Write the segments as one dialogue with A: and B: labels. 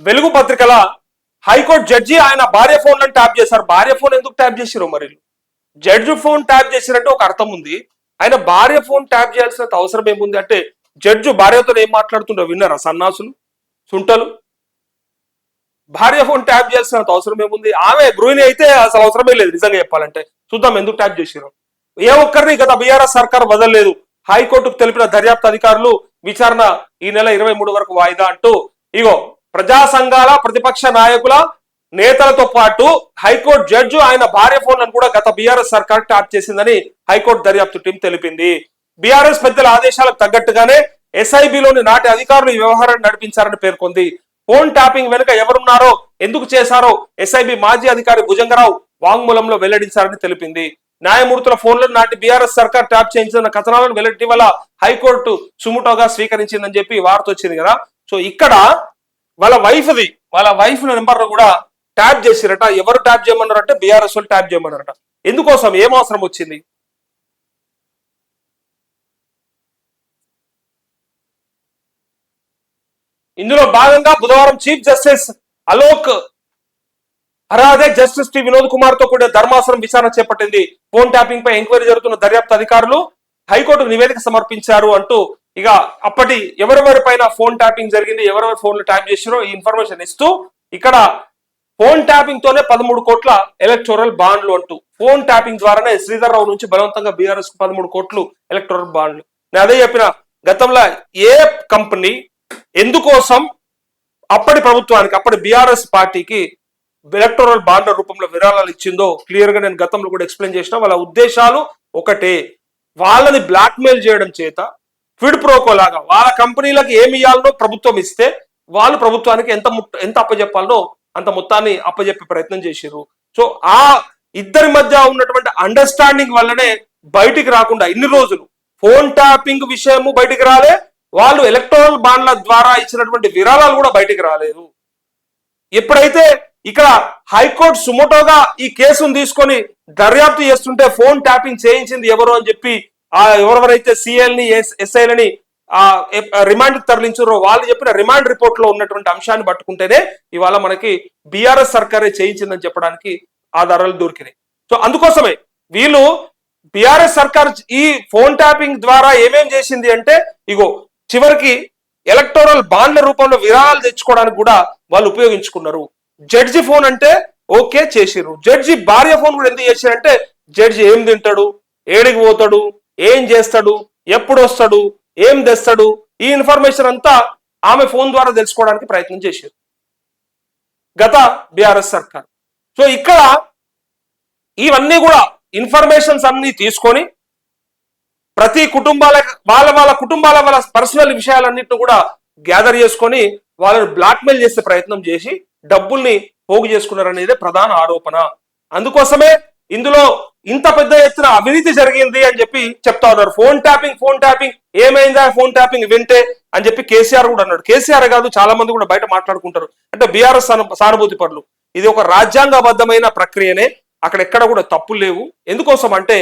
A: వెలుగు పత్రికల high court judge ఆయన భార్య ఫోన్లను ట్యాప్ చేశారు. భార్య ఫోన్ ఎందుకు ట్యాప్ చేసిరు మరి జడ్జి ఫోన్ ట్యాప్ చేసిరంటే ఒక అర్థం ఉంది. ఆయన భార్య ఫోన్ ట్యాప్ చేయాల్సిన అవసరం ఏముంది అంటే జడ్జి భార్యతో ఏం మాట్లాడుతుండో విన్నారా సన్నాసులు సుంటలు? భార్య ఫోన్ ట్యాప్ చేయాల్సిన అవసరం ఏముంది? ఆమె గృహిణి అయితే అసలు అవసరమే లేదు నిజంగా చెప్పాలంటే. చూద్దాం ఎందుకు ట్యాప్ చేసిరు ఏ ఒక్కరిని గత బీఆర్ఎస్ సర్కార్ వదలలేదు. హైకోర్టుకు తెలిపిన దర్యాప్తు అధికారులు విచారణ ఈ నెల ఇరవై మూడు వరకు వాయిదా అంటూ ఇగో ప్రజా సంఘాల ప్రతిపక్ష నాయకుల నేతలతో పాటు హైకోర్టు జడ్జి ఆయన భార్య ఫోన్లను కూడా గత బీఆర్ఎస్ సర్కార్ ట్యాప్ చేసిందని హైకోర్టు దర్యాప్తు టీం తెలిపింది. బీఆర్ఎస్ పెద్దల ఆదేశాలకు తగ్గట్టుగానే ఎస్ఐబిలోని నాటి అధికారులు ఈ వ్యవహారాన్ని నడిపించారని పేర్కొంది. ఫోన్ ట్యాపింగ్ వెనుక ఎవరున్నారో ఎందుకు చేశారో ఎస్ఐబి మాజీ అధికారి భుజంగరావు వాంగ్మూలంలో వెల్లడించారని తెలిపింది. న్యాయమూర్తుల ఫోన్లను నాటి బీఆర్ఎస్ సర్కార్ ట్యాప్ చేయించిన కథనాలను వెల్లడి వల్ల హైకోర్టు సుముటోగా స్వీకరించిందని చెప్పి వార్త వచ్చింది కదా. సో ఇక్కడ వాళ్ళ వైఫ్ది వాళ్ళ వైఫ్ నెంబర్ కూడా ట్యాప్ చేసిరట. ఎవరు ట్యాప్ చేయమన్నారంటే? బీఆర్ఎస్ వాళ్ళు ట్యాప్ చేయమన్నారట. ఎందుకోసం? ఏం అవసరం వచ్చింది? ఇందులో భాగంగా బుధవారం chief justice Alok Aradhe justice T. Vinod కుమార్తో కూడిన ధర్మాసనం విచారణ చేపట్టింది. ఫోన్ ట్యాపింగ్ పై ఎంక్వైరీ జరుగుతున్న దర్యాప్తు అధికారులు హైకోర్టుకు నివేదిక సమర్పించారు అంటూ ఇక అప్పటి ఎవరెవరి పైన ఫోన్ ట్యాపింగ్ జరిగింది ఎవరెవరి ఫోన్లు ట్యాప్ చేసారో ఈ ఇన్ఫర్మేషన్ ఇస్తూ ఇక్కడ ఫోన్ ట్యాపింగ్ తోనే పదమూడు కోట్ల ఎలక్టోరల్ బాండ్లు అంటూ ఫోన్ ట్యాపింగ్ ద్వారానే శ్రీధర్ రావు నుంచి బలవంతంగా బీఆర్ఎస్ పదమూడు కోట్లు ఎలక్టోరల్ బాండ్లు నేను అదే చెప్పిన గతంలో ఏ కంపెనీ ఎందుకోసం అప్పటి ప్రభుత్వానికి అప్పటి బీఆర్ఎస్ పార్టీకి ఎలక్టోరల్ బాండ్ల రూపంలో విరాళాలు ఇచ్చిందో క్లియర్గా నేను గతంలో కూడా ఎక్స్ప్లెయిన్ చేసిన వాళ్ళ ఉద్దేశాలు ఒకటే. వాళ్ళని బ్లాక్మెయిల్ చేయడం చేత క్విడ్ ప్రోకో లాగా వాళ్ళ కంపెనీలకు ఏమి ఇవ్వాలనో ప్రభుత్వం ఇస్తే వాళ్ళు ప్రభుత్వానికి ఎంత ఎంత అప్పజెప్పాలనో అంత మొత్తాన్ని అప్పజెప్పే ప్రయత్నం చేశారు సో ఆ ఇద్దరి మధ్య ఉన్నటువంటి అండర్స్టాండింగ్ వల్లనే బయటికి రాకుండా ఇన్ని రోజులు ఫోన్ ట్యాపింగ్ విషయము బయటికి రాలే వాళ్ళు ఎలక్ట్రానల్ బాండ్ల ద్వారా ఇచ్చినటువంటి విరాళాలు కూడా బయటికి రాలేదు. ఎప్పుడైతే ఇక్కడ హైకోర్టు సుమోటోగా ఈ కేసును తీసుకొని దర్యాప్తు చేస్తుంటే ఫోన్ ట్యాపింగ్ చేయించింది ఎవరు అని చెప్పి ఆ ఎవరెవరైతే సిఎల్ని ఎస్ఐలని ఆ రిమాండ్ తరలించారో వాళ్ళు చెప్పిన రిమాండ్ రిపోర్ట్లో ఉన్నటువంటి అంశాన్ని పట్టుకుంటేనే ఇవాళ మనకి బీఆర్ఎస్ సర్కారే చేయించిందని చెప్పడానికి ఆధారాలు దొరికినాయి. సో అందుకోసమే వీళ్ళు బీఆర్ఎస్ సర్కార్ ఈ ఫోన్ ట్యాపింగ్ ద్వారా ఏమేం చేసింది అంటే ఇగో చివరికి ఎలక్టోరల్ బాండ్ల రూపంలో విరాళాలు తెచ్చుకోవడానికి కూడా వాళ్ళు ఉపయోగించుకున్నారు. జడ్జి ఫోన్ అంటే ఓకే చేసిర్రు. జడ్జి భార్య ఫోన్ కూడా ఎందుకు చేశారంటే జడ్జి ఏం తింటాడు? ఏడికి పోతాడు? ఏం చేస్తాడు? ఎప్పుడు వస్తాడు ఏం తెస్తాడు? ఈ ఇన్ఫర్మేషన్ అంతా ఆమె ఫోన్ ద్వారా తెలుసుకోవడానికి ప్రయత్నం చేశారు. గత బీఆర్ఎస్ సర్కార్. సో ఇక్కడ ఇవన్నీ కూడా ఇన్ఫర్మేషన్స్ అన్ని తీసుకొని ప్రతి కుటుంబాల వాళ్ళ వాళ్ళ కుటుంబాల వాళ్ళ పర్సనల్ విషయాలన్నింటినీ కూడా గ్యాదర్ చేసుకొని వాళ్ళని బ్లాక్మెయిల్ చేసే ప్రయత్నం చేసి డబ్బుల్ని పోగు చేసుకున్నారనేదే ప్రధాన ఆరోపణ. అందుకోసమే ఇందులో ఇంత పెద్ద ఎత్తున అవినీతి జరిగింది అని చెప్పి చెప్తా ఉన్నారు. Phone tapping phone tapping. ఏమైందా? ఫోన్ ట్యాపింగ్ వింటే అని చెప్పి కేసీఆర్ కూడా అన్నాడు. కేసీఆర్ కాదు చాలా మంది కూడా బయట మాట్లాడుకుంటారు. అంటే బీఆర్ఎస్ సానుభూతి పనులు. ఇది ఒక రాజ్యాంగబద్ధమైన ప్రక్రియనే. అక్కడ ఎక్కడ కూడా తప్పులు లేవు. ఎందుకోసం అంటే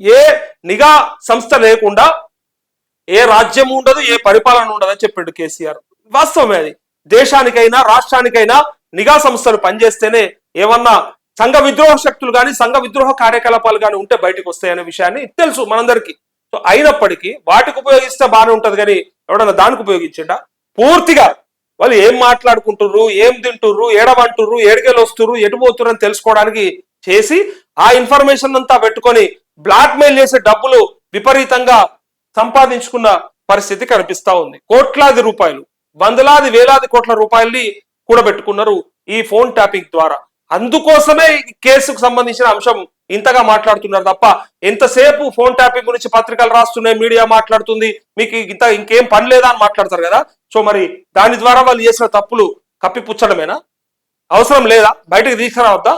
A: ఏ నిఘా సంస్థ లేకుండా ఏ రాజ్యం ఉండదు ఏ పరిపాలన ఉండదు అని చెప్పాడు కేసీఆర్. వాస్తవమే అది. దేశానికైనా రాష్ట్రానికైనా నిఘా సంస్థలు పనిచేస్తేనే ఏమన్నా సంఘ విద్రోహ శక్తులు కానీ సంఘ విద్రోహ కార్యకలాపాలు కానీ ఉంటే బయటకు వస్తాయనే విషయాన్ని తెలుసు మనందరికీ. సో అయినప్పటికీ వాటికి ఉపయోగిస్తే బాగానే ఉంటది కానీ ఎవడన్నా దానికి ఉపయోగించిండా? పూర్తిగా వాళ్ళు ఏం మాట్లాడుకుంటుర్రు ఏం తింటుర్రు ఏడవంటుర్రు ఏడికెళ్ళి వస్తుర్రు ఎటు పోతుర్రు అని తెలుసుకోవడానికి చేసి ఆ ఇన్ఫర్మేషన్ అంతా పెట్టుకొని బ్లాక్మెయిల్ చేసే డబ్బులు విపరీతంగా సంపాదించుకున్న పరిస్థితి కనిపిస్తా ఉంది. కోట్లాది రూపాయలు వందలాది వేలాది కోట్ల రూపాయల్ని కూడబెట్టుకున్నారు ఈ ఫోన్ ట్యాపింగ్ ద్వారా. అందుకోసమే కేసుకు సంబంధించిన అంశం ఇంతగా మాట్లాడుతున్నారు తప్ప ఎంతసేపు ఫోన్ ట్యాపింగ్ గురించి పత్రికలు రాస్తున్నాయి మీడియా మాట్లాడుతుంది మీకు ఇంత ఇంకేం పని లేదా అని మాట్లాడతారు కదా? సో మరి దాని ద్వారా వాళ్ళు చేసిన తప్పులు కప్పిపుచ్చడమేనా? అవసరం లేదా? బయటకు తీసుకురావద్దా?